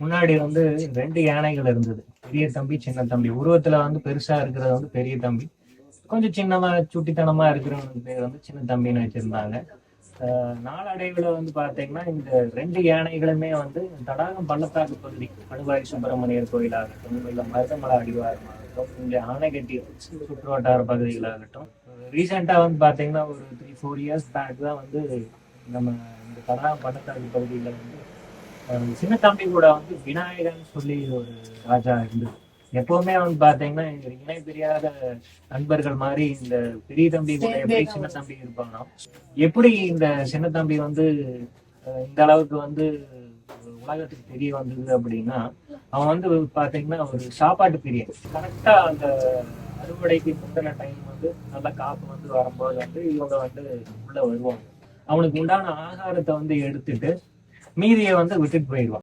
முன்னாடி வந்து ரெண்டு யானைகள் இருந்தது. பெரிய தம்பி சின்ன தம்பி. உருவத்துல வந்து பெருசா இருக்கிறது வந்து பெரிய தம்பி. கொஞ்சம் சின்னமா சுட்டித்தனமா இருக்கிறவங்க பேர் வந்து சின்ன தம்பின்னு வச்சிருந்தாங்க. நாளடைவில் நாளடைவுல வந்து பாத்தீங்கன்னா இந்த ரெண்டு யானைகளுமே வந்து தடாகம் பள்ளத்தாக்கு பகுதி அனுபாய் சுப்பிரமணியர் கோயிலாகட்டும் இல்ல மருதமலை அடிவாரமாகட்டும் இங்க ஆனைக்கட்டி சுற்றுவட்டார பகுதிகளாகட்டும். ரீசெண்டா வந்து பாத்தீங்கன்னா ஒரு த்ரீ ஃபோர் இயர்ஸ் பேக் தான் வந்து நம்ம இந்த தடாகம் பள்ளத்தாக்கு பகுதியில வந்து சின்ன தம்பி கூட வந்து விநாயகன் சொல்லி ஒரு ராஜா இருந்தது. எப்பவுமே வந்து பாத்தீங்கன்னா இணை பிரியாத நண்பர்கள் மாதிரி இந்த பெரிய தம்பி கூட எப்படி சின்ன தம்பி இருப்பானோ? எப்படி இந்த சின்ன தம்பி வந்து இந்த அளவுக்கு வந்து உலகத்துக்கு தெரிய வந்தது அப்படின்னா அவன் வந்து பாத்தீங்கன்னா ஒரு சாப்பாட்டு பிரியன். கரெக்டா அந்த அறுவடைக்கு முந்தின டைம் வந்து நல்ல காப்பு வந்து வரும்போது வந்து இவங்க வந்து உள்ள வருவாங்க. அவனுக்கு உண்டான ஆகாரத்தை வந்து எடுத்துட்டு மீதியை வந்து விட்டுட்டு போயிடுவான்.